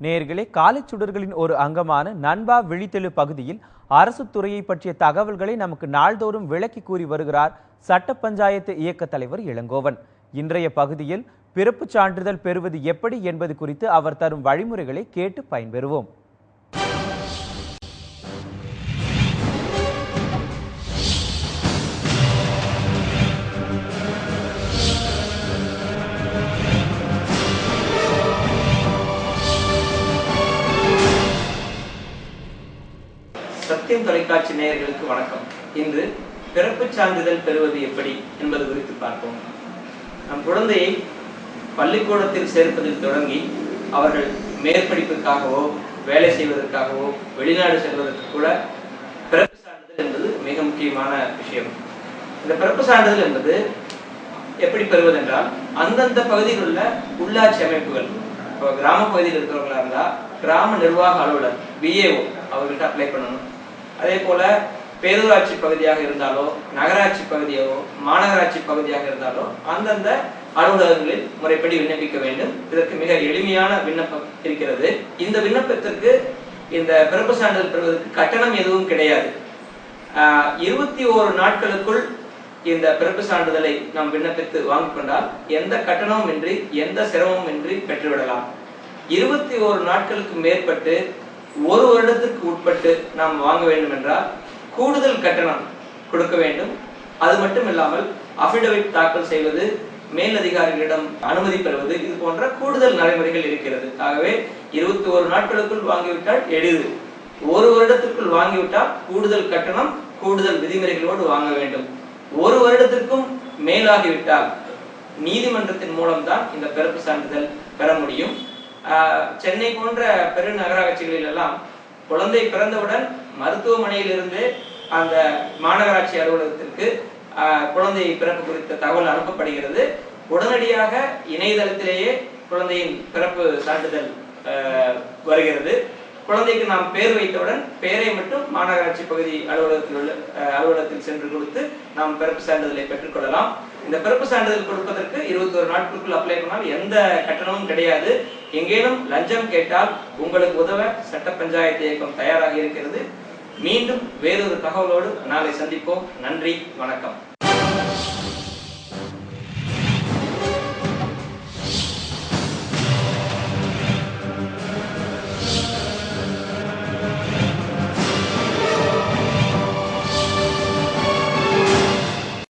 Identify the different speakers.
Speaker 1: நேர்களே காலைச்சுடர்களின் ஒரு அங்கமான நண்பா விழித்தெழு பகுதியில் அரசு துறையை பற்றிய தகவல்களை நமக்கு நாள்தோறும் விளக்கி கூறி வருகிறார் சட்ட பஞ்சாயத்து இயக்க தலைவர் இளங்கோவன். இன்றைய பகுதியில் பிறப்புச் சான்றிதழ் பெறுவது எப்படி என்பது குறித்து அவர் தரும் வழிமுறைகளை கேட்டு பயன்பெறுவோம்.
Speaker 2: சத்தியம் தொலைக்காட்சி நேயர்களுக்கு வணக்கம். இன்று பிறப்பு சான்றிதழ் பெறுவது எப்படி என்பது குறித்து பார்ப்போம். நம் குழந்தையை பள்ளிக்கூடத்தில் சேர்ப்பதில் தொடங்கி அவர்கள் மேற்படிப்புக்காகவோ வேலை செய்வதற்காகவோ வெளிநாடு செல்வதற்கு கூட பிறப்பு சான்றிதழ் என்பது மிக முக்கியமான விஷயம். இந்த பிறப்பு சான்றிதழ் என்பது எப்படி பெறுவதென்றால் அந்தந்த பகுதியில் உள்ள உள்ளாட்சி அமைப்புகள் இப்போ கிராம பகுதியில் இருக்கிறவங்களா இருந்தால் கிராம நிர்வாக அலுவலர் பிஏஓ அவர்கிட்ட அப்ளை பண்ணணும். அதே போல பேரூராட்சி பகுதியாக இருந்தாலோ நகராட்சி பகுதியோ மாநகராட்சி பகுதியாக இருந்தாலோ அந்தந்த அலுவலகங்களில் முறைப்படி விண்ணப்பிக்க வேண்டும். இதற்கு மிக எளிமையான விண்ணப்பம் இருக்கிறது. இந்த விண்ணப்பத்திற்கு இந்த பிறப்பு சான்றிதழ் பெறுவதற்கு கட்டணம் எதுவும் கிடையாது. ஆஹ் இருபத்தி ஓரு நாட்களுக்குள் இந்த பிறப்பு சான்றிதழை நாம் விண்ணப்பித்து வாங்கிக் கொண்டால் எந்த கட்டணமும் இன்றி எந்த சிரமமும் இன்றி பெற்றுவிடலாம். இருபத்தி ஓரு நாட்களுக்கு மேற்பட்டு ஒரு வருடத்திற்கு உட்பட்டு நாம் வாங்க வேண்டும் என்றால் கூடுதல் கட்டணம் கொடுக்க வேண்டும். அது மட்டும் இல்லாமல் அபிடவிட் தாக்கல் செய்வது மேலதிகாரிகளிடம் அனுமதி பெறுவது இது போன்ற கூடுதல் நடைமுறைகள் இருக்கிறது. ஆகவே இருபத்தி ஒரு நாட்களுக்குள் வாங்கிவிட்டால் எளிது. ஒரு வருடத்திற்குள் வாங்கிவிட்டால் கூடுதல் கட்டணம் கூடுதல் விதிமுறைகளோடு வாங்க வேண்டும். ஒரு வருடத்திற்கும் மேலாகிவிட்டால் நீதிமன்றத்தின் மூலம்தான் இந்த பிறப்பு சான்றிதழ் பெற முடியும். சென்னை போன்ற பெருநகராட்சிகளில் எல்லாம் குழந்தை பிறந்தவுடன் மருத்துவமனையிலிருந்து அந்த மாநகராட்சி அலுவலகத்திற்கு குழந்தை பிறப்பு குறித்த தகவல் அனுப்பப்படுகிறது. உடனடியாக இணையதளத்திலேயே குழந்தையின் பிறப்பு சான்றிதழ் வருகிறது. குழந்தைக்கு நாம் பேர் வைத்தவுடன் பெயரை மட்டும் மாநகராட்சி பகுதி அலுவலகத்தில் உள்ள அலுவலகத்தில் சென்று கொடுத்து நாம் பிறப்பு சான்றிதழை பெற்றுக்கொள்ளலாம் இந்த பிறப்பு சான்றிதழ் கொடுப்பதற்கு இருபத்தி ஒரு நாட்களுக்குள் அப்ளை பண்ணால் எந்த கட்டணமும் கிடையாது. எங்கேனும் லஞ்சம் கேட்டால் உங்களுக்கு உதவ சட்ட பஞ்சாயத்து இயக்கம் தயாராக இருக்கிறது. மீண்டும் வேறொரு தகவலோடு நாளை சந்திப்போம். நன்றி வணக்கம்.